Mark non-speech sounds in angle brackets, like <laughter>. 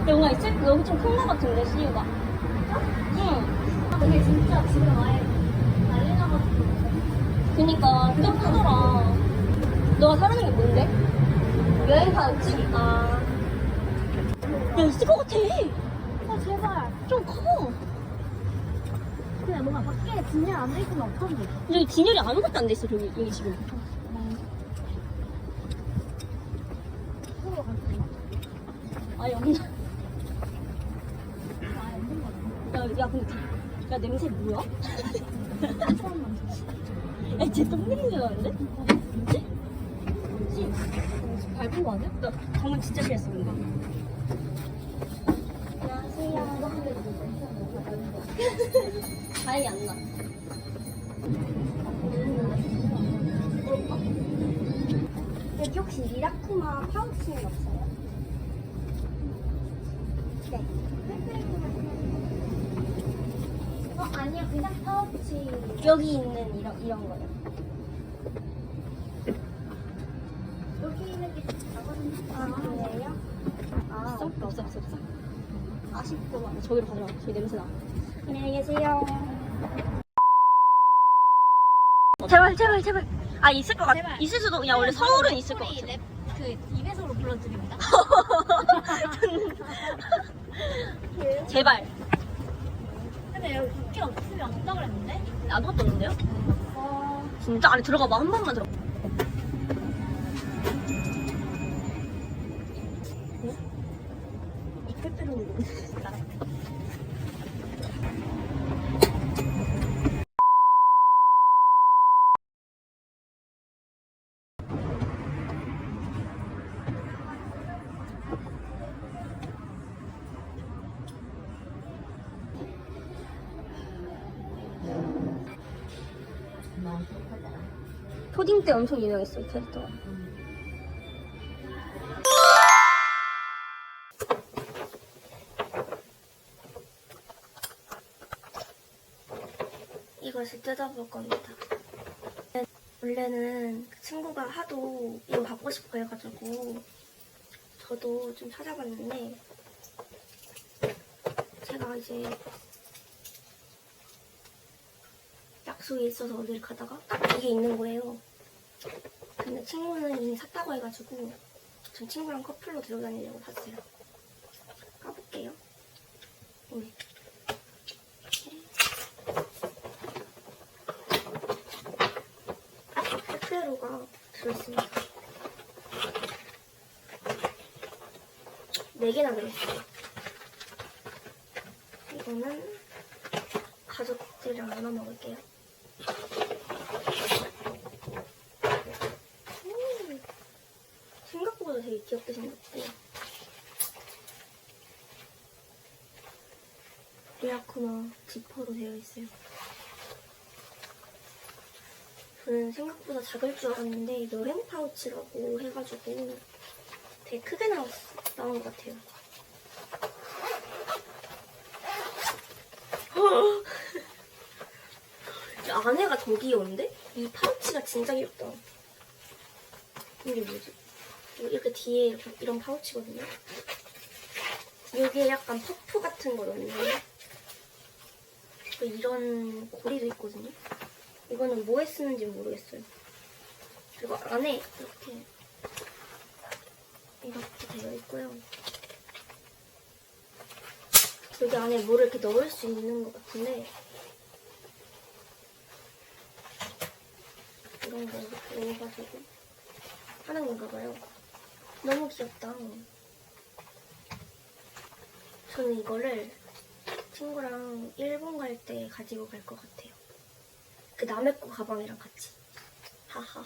근데 뭔가 있을 여기 좀큰 거 같은데 CU가. 응. 근데 진짜 지금 아예 난리 나가지고. 그니까 꽤 크더라. 너가 사는 게 뭔데? 여행 파우치? 아. 야 있을 것 같아. 아, 제발. 좀 커. 그냥 뭔가 밖에 진열 안 돼 있으면 어떤데? 여기 진열이 아무것도 안 돼 있어 저기 여기 지금. 서로 같은 아 여기. 아, 없는 거 같아. 야, 야 근데 야 냄새 뭐야? <laughs> 야, 쟤 똥 냄새 나는데? 뭐지? 뭐지? 밟은 거 아니야? 나 방금 진짜 싫었어 뭔가. 다행히 안 나. 여기 혹시 리라쿠마 파우치는 없어요? 네. 어, 아니야. 그냥 파우치. 여기 있는 이런 이런 거요. 여기 있는 게 작거든요. 아 그래요? 아 없어 없어 없어 없어. 아쉽구만. 저기로 가자. 저기 냄새 나. 안녕히 계세요. 제발 제발 제발. 아 있을 것 같아. 제발. 있을 수도. 야 원래 서울은 있을 것 같아. 랩, 그 입에서로 불러드립니다. <laughs> <laughs> <laughs> 제발. 근데 여기 밖에 없으면 없다 그랬는데? 아무것도 없는데요? 어. 진짜 안에 들어가 봐. 한 번만 들어. 이 초딩 때 엄청 유명했어 이 캐릭터가. 이것을 뜯어볼 겁니다. 원래는 그 친구가 하도 이거 갖고 싶어 해가지고 저도 좀 찾아봤는데 제가 이제 약속이 있어서 어딜 가다가 딱 이게 있는 거예요. 근데 친구는 이미 샀다고 해가지고 전 친구랑 커플로 들고 다니려고 샀어요. 까볼게요. 네. 페페로가 들어있습니다. 4개나 들어있어요. 이거는 가족들이랑 나눠 먹을게요. 음, 생각보다 되게 귀엽게 생겼고 리아쿠마 지퍼로 되어 있어요. 저는 생각보다 작을 줄 알았는데 여행 파우치라고 해가지고 되게 크게 나왔, 나온 것 같아요. <laughs> 이 안에가 더 귀여운데? 이 파우치가 진짜 귀엽다. 이게 뭐지? 이렇게 뒤에 이렇게 이런 파우치거든요. 여기에 약간 퍼프 같은 거 넣는 또 이런 고리도 있거든요. 이거는 뭐에 쓰는지 모르겠어요. 그리고 안에 이렇게 이렇게 되어 있고요. 여기 안에 뭐를 이렇게 넣을 수 있는 것 같은데 이런 거 이렇게 넣어가지고 하는 건가 봐요. 너무 귀엽다. 저는 이거를 친구랑 일본 갈 때 가지고 갈 것 같아요. 그 남의 거 가방이랑 같이. 하하하.